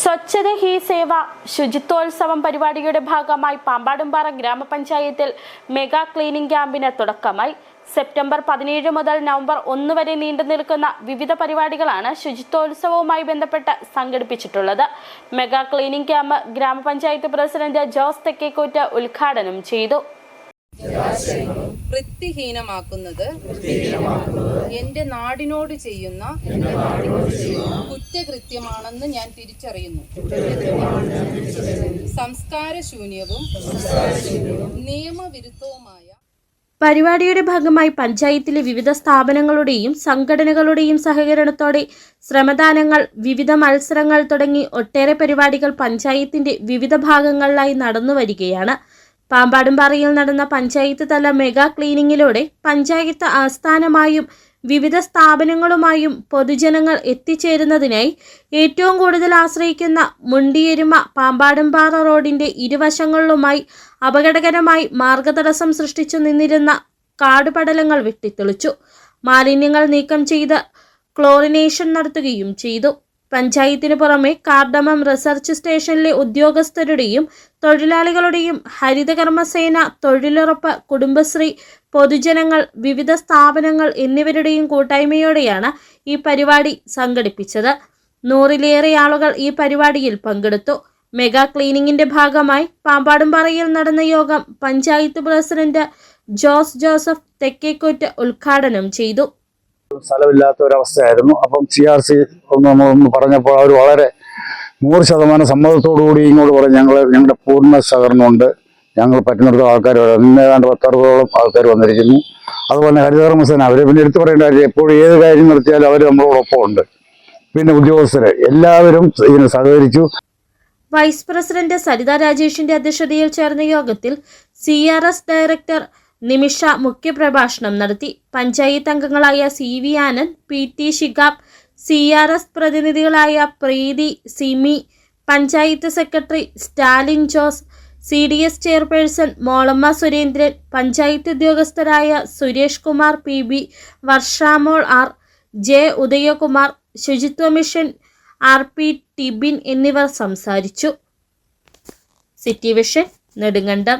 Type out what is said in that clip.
സ്വച്ഛത ഹി സേവ ശുചിത്വോത്സവം പരിപാടിയുടെ ഭാഗമായി പാമ്പാടുംപാറ ഗ്രാമപഞ്ചായത്തിൽ മെഗാ ക്ലീനിംഗ് ക്യാമ്പിന് തുടക്കമായി. സെപ്റ്റംബർ പതിനേഴ് മുതൽ നവംബർ ഒന്ന് വരെ നീണ്ടു നിൽക്കുന്ന വിവിധ പരിപാടികളാണ് ശുചിത്വോത്സവവുമായി ബന്ധപ്പെട്ട് സംഘടിപ്പിച്ചിട്ടുള്ളത്. മെഗാ ക്ലീനിംഗ് ക്യാമ്പ് ഗ്രാമപഞ്ചായത്ത് പ്രസിഡന്റ് ജോസ് തെക്കേക്കോറ്റ് ഉദ്ഘാടനം ചെയ്തു. വൃത്തിഹീനമാക്കുന്നത് എന്റെ നാടിനോട് ചെയ്യുന്ന കുറ്റകൃത്യമാണെന്ന് ഞാൻ തിരിച്ചറിയുന്നു. സംസ്കാരശൂന്യവും നിയമവിരുദ്ധവുമായ പരിപാടിയുടെ ഭാഗമായി പഞ്ചായത്തിലെ വിവിധ സ്ഥാപനങ്ങളുടെയും സംഘടനകളുടെയും സഹകരണത്തോടെ ശ്രമദാനങ്ങൾ വിവിധ മത്സരങ്ങൾ തുടങ്ങി ഒട്ടേറെ പരിപാടികൾ പഞ്ചായത്തിന്റെ വിവിധ ഭാഗങ്ങളിലായി നടന്നു വരികയാണ് പാമ്പാടുംപാറയിൽ നടന്ന പഞ്ചായത്ത് തല മെഗാ ക്ലീനിങ്ങിലൂടെ പഞ്ചായത്ത് ആസ്ഥാനമായും വിവിധ സ്ഥാപനങ്ങളുമായും പൊതുജനങ്ങൾ എത്തിച്ചേരുന്നതിനായി ഏറ്റവും കൂടുതൽ ആശ്രയിക്കുന്ന മുണ്ടിയെരുമ പാമ്പാടുംപാറ റോഡിന്റെ ഇരുവശങ്ങളിലുമായി അപകടകരമായി മാർഗതടസ്സം സൃഷ്ടിച്ചു നിന്നിരുന്ന കാടുപടലങ്ങൾ വെട്ടിത്തെളിച്ചു. മാലിന്യങ്ങൾ നീക്കം ചെയ്ത് ക്ലോറിനേഷൻ നടത്തുകയും ചെയ്തു. പഞ്ചായത്തിന് പുറമെ കാർഡമം റിസർച്ച് സ്റ്റേഷനിലെ ഉദ്യോഗസ്ഥരുടെയും തൊഴിലാളികളുടെയും ഹരിതകർമ്മസേന തൊഴിലുറപ്പ് കുടുംബശ്രീ പൊതുജനങ്ങൾ വിവിധ സ്ഥാപനങ്ങൾ എന്നിവരുടെയും കൂട്ടായ്മയോടെയാണ് ഈ പരിപാടി സംഘടിപ്പിച്ചത്. നൂറിലേറെ ആളുകൾ ഈ പരിപാടിയിൽ പങ്കെടുത്തു. മെഗാ ക്ലീനിങ്ങിന്റെ ഭാഗമായി പാമ്പാടുംപാറയിൽ നടന്ന യോഗം പഞ്ചായത്ത് പ്രസിഡന്റ് ജോസ് ജോസഫ് തെക്കേക്കോറ്റ് ഉദ്ഘാടനം ചെയ്തു. സ്ഥലമില്ലാത്ത ഒരവസ്ഥയായിരുന്നു. അപ്പം സി ആർ സി ഒന്ന് നമ്മളൊന്ന് പറഞ്ഞപ്പോൾ അവർ വളരെ നൂറ് ശതമാനം സമ്മതത്തോടു കൂടി ഇങ്ങോട്ട് പറഞ്ഞു ഞങ്ങൾ ഞങ്ങളുടെ പൂർണ സഹകരണമുണ്ട്. ഞങ്ങൾ പറ്റുന്നിടത്തോളം ആൾക്കാർ. ഇന്ന് ഏതാണ്ട് പത്തറുപതോളം ആൾക്കാർ വന്നിരിക്കുന്നു. അതുപോലെ ഹരിതകർമ്മസേന അവരെ പിന്നെ എടുത്തു പറയേണ്ട കാര്യം എപ്പോഴും ഏത് കാര്യം നിർത്തിയാലും അവർ നമ്മളോടൊപ്പം ഉണ്ട്. പിന്നെ ഉദ്യോഗസ്ഥര് എല്ലാവരും ഇതിന് സഹകരിച്ചു. വൈസ് പ്രസിഡന്റ് സരിത രാജേഷിന്റെ അധ്യക്ഷതയിൽ ചേർന്ന യോഗത്തിൽ സി ഡയറക്ടർ നിമിഷ മുഖ്യപ്രഭാഷണം നടത്തി. പഞ്ചായത്ത് അംഗങ്ങളായ C V Anand P T Shigab C R S പ്രതിനിധികളായ Preethi Simi panchayat secretary Stalin Jose C D S chairperson Molamma Surendran panchayat ഉദ്യോഗസ്ഥരായ Suresh Kumar P B Varshamol R J Udayakumar ശുചിത്വ mission R P Tibin എന്നിവർ സംസാരിച്ചു. City vision Nedumkandam.